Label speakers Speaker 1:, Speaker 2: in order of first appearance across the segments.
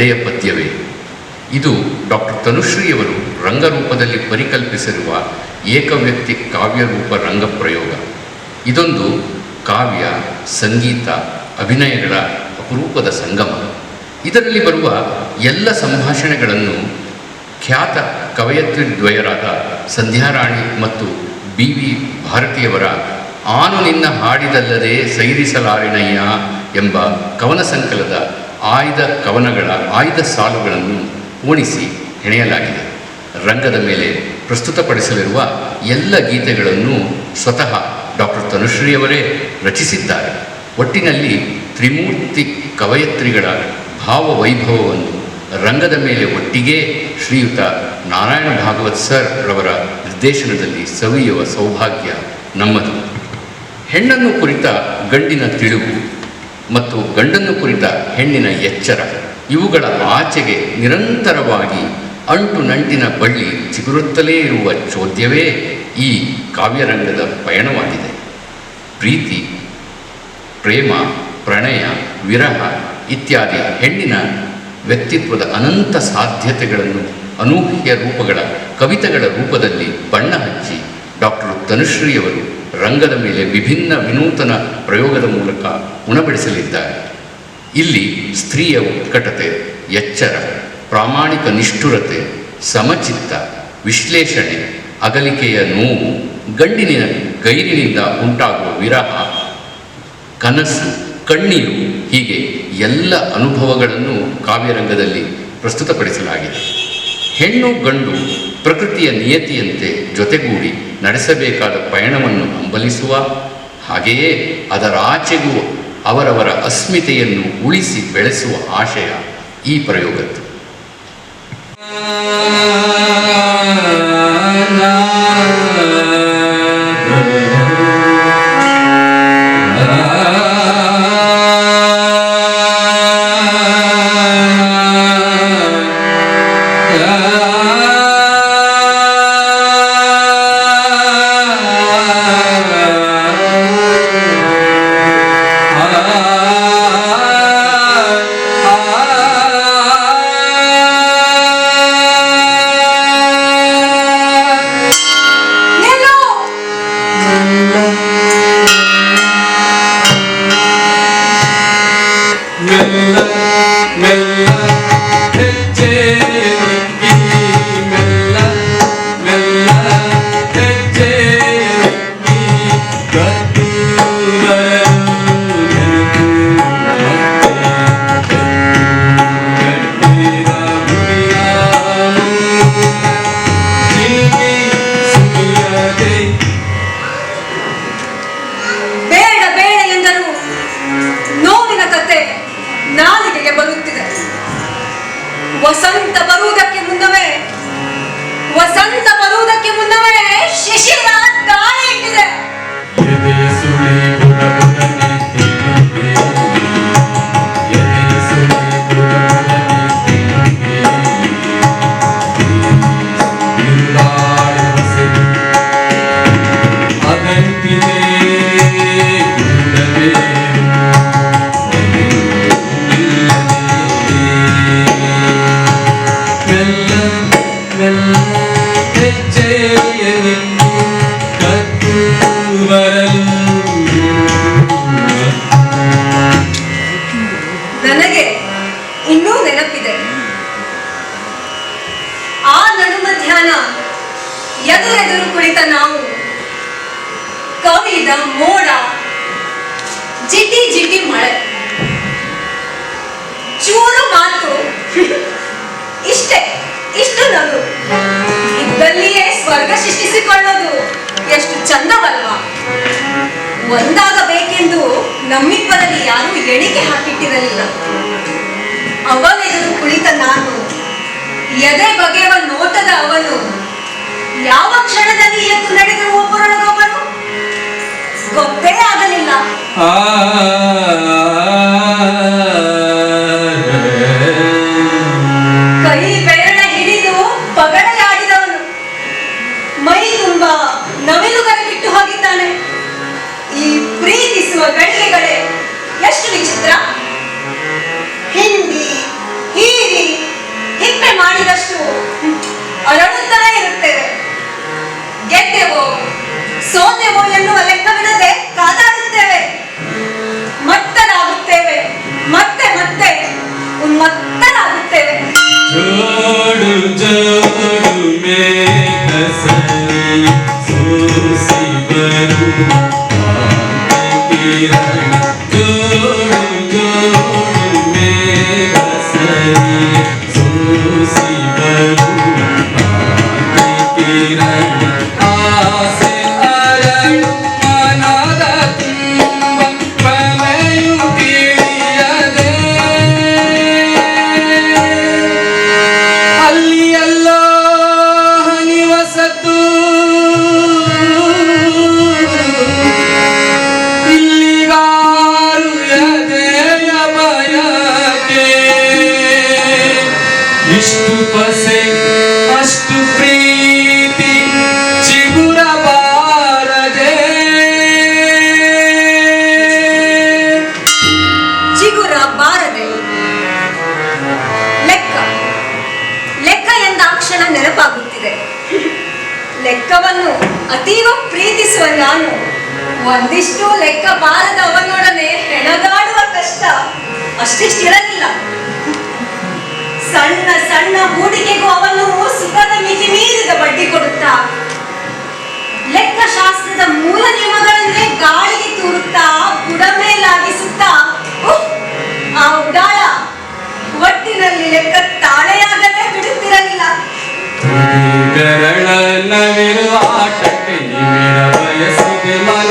Speaker 1: ಎದೆಯ ಪದ್ಯವೇ ಇದು ಡಾಕ್ಟರ್ ತನುಶ್ರೀಯವರು ರಂಗರೂಪದಲ್ಲಿ ಪರಿಕಲ್ಪಿಸಿರುವ ಏಕವ್ಯಕ್ತಿ ಕಾವ್ಯರೂಪ ರಂಗಪ್ರಯೋಗ. ಇದೊಂದು ಕಾವ್ಯ, ಸಂಗೀತ, ಅಭಿನಯಗಳ ಅಪರೂಪದ ಸಂಗಮ. ಇದರಲ್ಲಿ ಬರುವ ಎಲ್ಲ ಸಂಭಾಷಣೆಗಳನ್ನು ಖ್ಯಾತ ಕವಯತ್ರಿ ದ್ವಯರಾದ ಸಂಧ್ಯಾರಾಣಿ ಮತ್ತು ಬಿ. ವಿ. ಭಾರತಿಯವರ ಆನು ನಿನ್ನ ಹಾಡಿದಲ್ಲದೆ ಸೈರಿಸಲಾರಿನಯ್ಯ ಎಂಬ ಕವನ ಸಂಕಲದ ಆಯ್ದ ಕವನಗಳ, ಆಯ್ದ ಸಾಲುಗಳನ್ನು ಓಣಿಸಿ ಹೆಣೆಯಲಾಗಿದೆ. ರಂಗದ ಮೇಲೆ ಪ್ರಸ್ತುತಪಡಿಸಲಿರುವ ಎಲ್ಲ ಗೀತೆಗಳನ್ನು ಸ್ವತಃ ಡಾಕ್ಟರ್ ತನುಶ್ರೀಯವರೇ ರಚಿಸಿದ್ದಾರೆ. ಒಟ್ಟಿನಲ್ಲಿ ತ್ರಿಮೂರ್ತಿ ಕವಯತ್ರಿಗಳ ಭಾವವೈಭವವನ್ನು ರಂಗದ ಮೇಲೆ ಒಟ್ಟಿಗೆ ಶ್ರೀಯುತ ನಾರಾಯಣ ಭಾಗವತ್ ಸರ್ ರವರ ನಿರ್ದೇಶನದಲ್ಲಿ ಸವಿಯುವ ಸೌಭಾಗ್ಯ ನಮ್ಮದು. ಹೆಣ್ಣನ್ನು ಕುರಿತ ಗಂಡಿನ ತಿಳಿವು ಮತ್ತು ಗಂಡನ್ನು ಕುರಿತ ಹೆಣ್ಣಿನ ಎಚ್ಚರ. ಇವುಗಳ ಆಚೆಗೆ ನಿರಂತರವಾಗಿ ಅಂಟು ನಂಟಿನ ಬಳ್ಳಿ ಚಿಗುರುತ್ತಲೇ ಇರುವ ಚೋದ್ಯವೇ ಈ ಕಾವ್ಯರಂಗದ ಪಯಣವಾಗಿದೆ. ಪ್ರೀತಿ, ಪ್ರೇಮ, ಪ್ರಣಯ, ವಿರಹ ಇತ್ಯಾದಿ ಹೆಣ್ಣಿನ ವ್ಯಕ್ತಿತ್ವದ ಅನಂತ ಸಾಧ್ಯತೆಗಳನ್ನು ಅನೂಹ್ಯ ರೂಪಗಳ ಕವಿತೆಗಳ ರೂಪದಲ್ಲಿ ಬಣ್ಣ ಹಚ್ಚಿ ಡಾಕ್ಟರ್ ತನುಶ್ರೀಯವರು ರಂಗದ ಮೇಲೆ ವಿಭಿನ್ನ ವಿನೂತನ ಪ್ರಯೋಗದ ಮೂಲಕ ಉಣಬಡಿಸಲಿದ್ದಾರೆ ಇಲ್ಲಿ ಸ್ತ್ರೀಯ ಉತ್ಕಟತೆ, ಎಚ್ಚರ, ಪ್ರಾಮಾಣಿಕ ನಿಷ್ಠುರತೆ, ಸಮಚಿತ್ತ, ವಿಶ್ಲೇಷಣೆ, ಅಗಲಿಕೆಯ ನೋವು, ಗಂಡಿನ ಗೈರಿನಿಂದ ಉಂಟಾಗುವ ವಿರಹ, ಕನಸು, ಕಣ್ಣೀರು ಹೀಗೆ ಎಲ್ಲ ಅನುಭವಗಳನ್ನು ಕಾವ್ಯರಂಗದಲ್ಲಿ ಪ್ರಸ್ತುತಪಡಿಸಲಾಗಿದೆ. ಹೆಣ್ಣು ಗಂಡು ಪ್ರಕೃತಿಯ ನಿಯತಿಯಂತೆ ಜೊತೆಗೂಡಿ ನಡೆಸಬೇಕಾದ ಪಯಣವನ್ನು ಹಂಬಲಿಸುವ, ಹಾಗೆಯೇ ಅದರಾಚೆಗೂ ಅವರವರ ಅಸ್ಮಿತೆಯನ್ನು ಉಳಿಸಿ ಬೆಳೆಸುವ ಆಶಯ ಈ ಪ್ರಯೋಗದ್ದು.
Speaker 2: ಜಿಟಿ ಮಳೆ. ಚೂರು ಮಾತು. ಇಷ್ಟೇ, ಇಷ್ಟು ನಗು. ಇದ್ದಲ್ಲಿಯೇ ಸ್ವರ್ಗ ಸೃಷ್ಟಿಸಿಕೊಳ್ಳೋದು ಎಷ್ಟು ಚಂದವಲ್ವಾ. ಒಂದಾಗಬೇಕೆಂದು ನಮ್ಮಿಬ್ಬರಲ್ಲಿ ಯಾರೂ ಎಣಿಕೆ ಹಾಕಿಟ್ಟಿರಲಿಲ್ಲ. ಅವನೆದುರು ಕುಳಿತ ನಾನು, ಎದೆ ಬಗೆಯುವ ನೋಟದ ಅವನು. ಯಾವ ಕ್ಷಣದಲ್ಲಿ ಎದ್ದು ನಡೆದರು ಒಬ್ಬರೊಳಗೊಬ್ಬರು? ಗೊತ್ತೇ ಆಗಲಿಲ್ಲ.
Speaker 3: ಬೆರಳನ್ನ ವಿರುವಾಟಕ್ಕೆ ನಿಮಿರ ಬಯಸಿದೆ
Speaker 4: ಮನ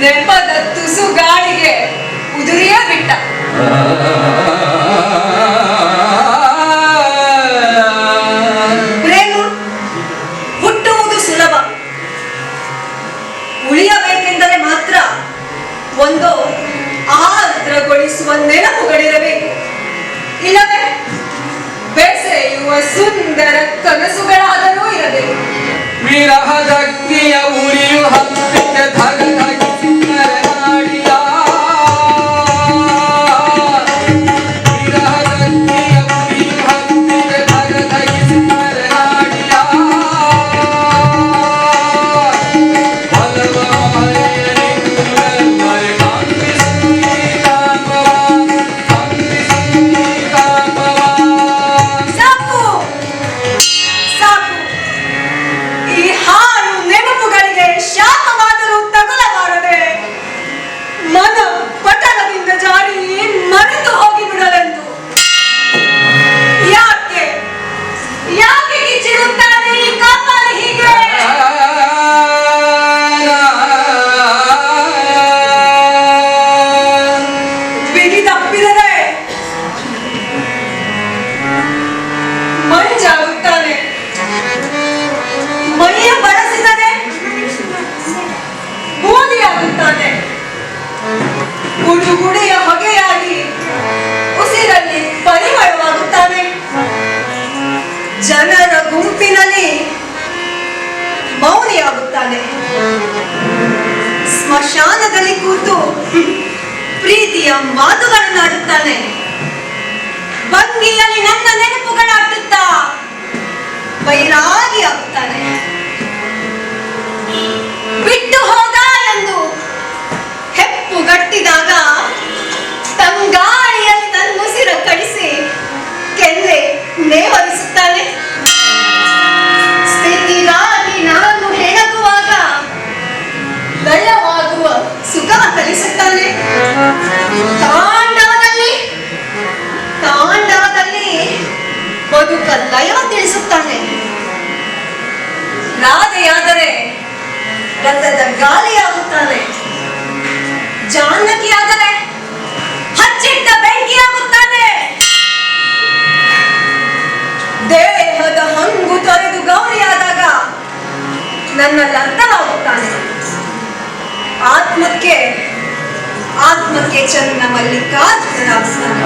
Speaker 4: ನೆಮ್ಮದ ತುಸು ಗಾಳಿಗೆ ಉದುರಿಯ ಬಿಟ್ಟ. ಪ್ರೇಮ, ಹುಟ್ಟುವುದು ಸುಲಭ. ಉಳಿಯಬೇಕೆಂದರೆ ಮಾತ್ರ ಒಂದು ಆರ್ದ್ರಗೊಳಿಸುವ ನೆನಪುಗಳಿರಬೇಕು. ಇಲ್ಲವೇ? ಬೆಸೆಯುವ ಸುಂದರ ಕನಸುಗಳಾದರೂ ಇರಬೇಕು. ವಿರಹದ ಆಗುತ್ತಾನೆ? ಸ್ಮಶಾನದಲ್ಲಿ ಕೂತು ಪ್ರೀತಿಯ ಮಾತುಗಳನ್ನಾಡುತ್ತಾನೆ ಭಂಗಿಯಲ್ಲಿ ನನ್ನ ನೆನಪುಗಳಾಡುತ್ತಾ
Speaker 2: ಬೈರಾಗಿ ಆಗುತ್ತಾನೆ. ಬಿಟ್ಟು ಹೋದ ಎಂದು ಹೆಪ್ಪು ಹೆಪ್ಪುಗಟ್ಟಿದಾಗ ತಂಗಾಳಿಯಲ್ಲಿ ತನ್ನುಸಿರ ಕಡಿಸಿ ಕೆಂದೆ ನೇವರಿಸುತ್ತಾನೆ. ಸ್ಥಿತಿಗಾಗಿ ನಾನು ಸುಖ ಕಲಿಸುತ್ತಾನೆ ತಾಂಡವದಲ್ಲಿ ತಾಂಡವದಲ್ಲಿ ಬದುಕ ಲಯ ತಿಳಿಸುತ್ತಾನೆ. ರಾಧೆಯಾದರೆ ಗಂಧದ ಗಾಳಿಯಾಗುತ್ತಾನೆ. ಜಾನಕಿಯಾದರೆ ಹಚ್ಚಿಟ್ಟ ಬೆಂಕಿಯಾಗುತ್ತಾನೆ. ದೇಹದ ಹಂಗು ತೊರೆದು ಗೌರಿಯಾದಾಗ ನನ್ನಲ್ಲಿ ಅರ್ಥವಾಗುತ್ತಾನೆ ಆತ್ಮಕ್ಕೆ ಆತ್ಮಕ್ಕೆ ಚನ್ನ ಮಲ್ಲಿಕಾರ್ಜುನನಾಗುತ್ತಾನೆ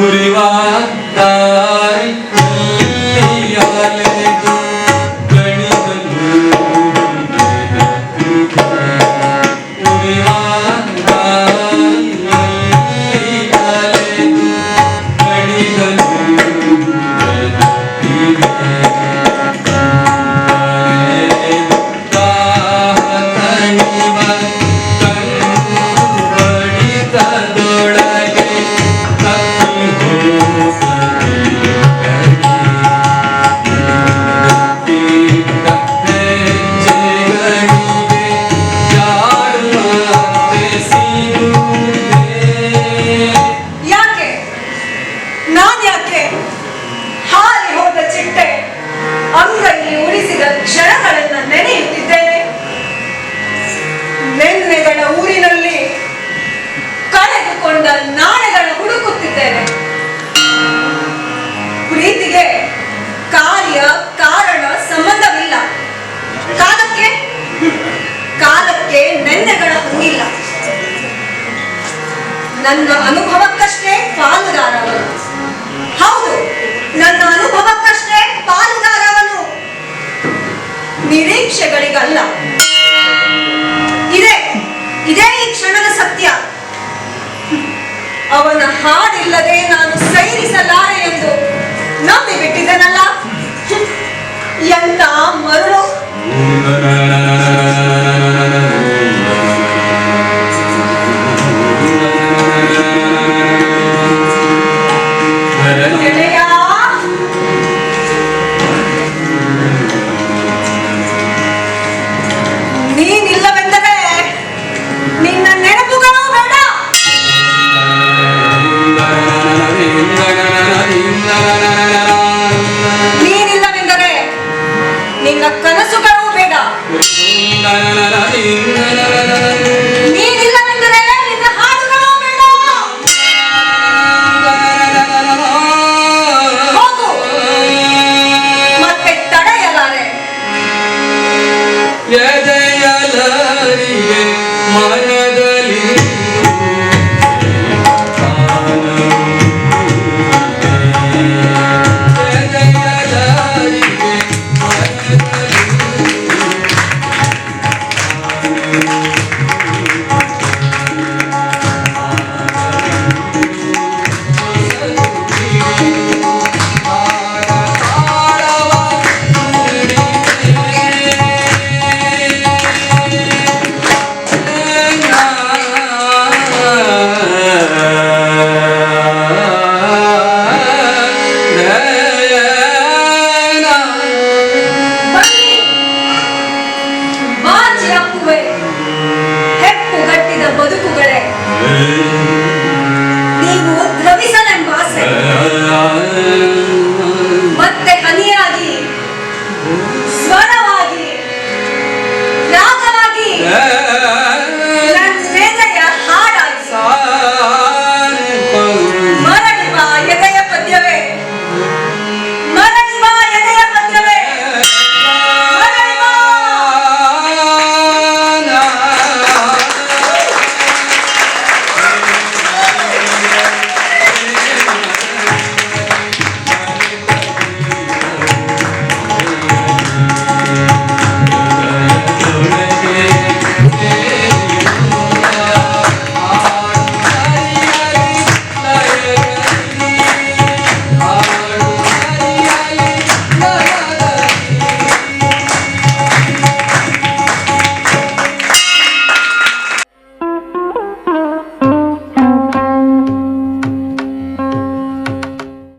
Speaker 2: 無理はあった。ಹಾಡಿಲ್ಲದೆ ನಾನು ಸೈರಿಸಲಾರೆ ಎಂದು ನಂಬಿ ಬಿಟ್ಟಿದ್ದೇನಲ್ಲ
Speaker 4: ಎಂತ ಮರಳು.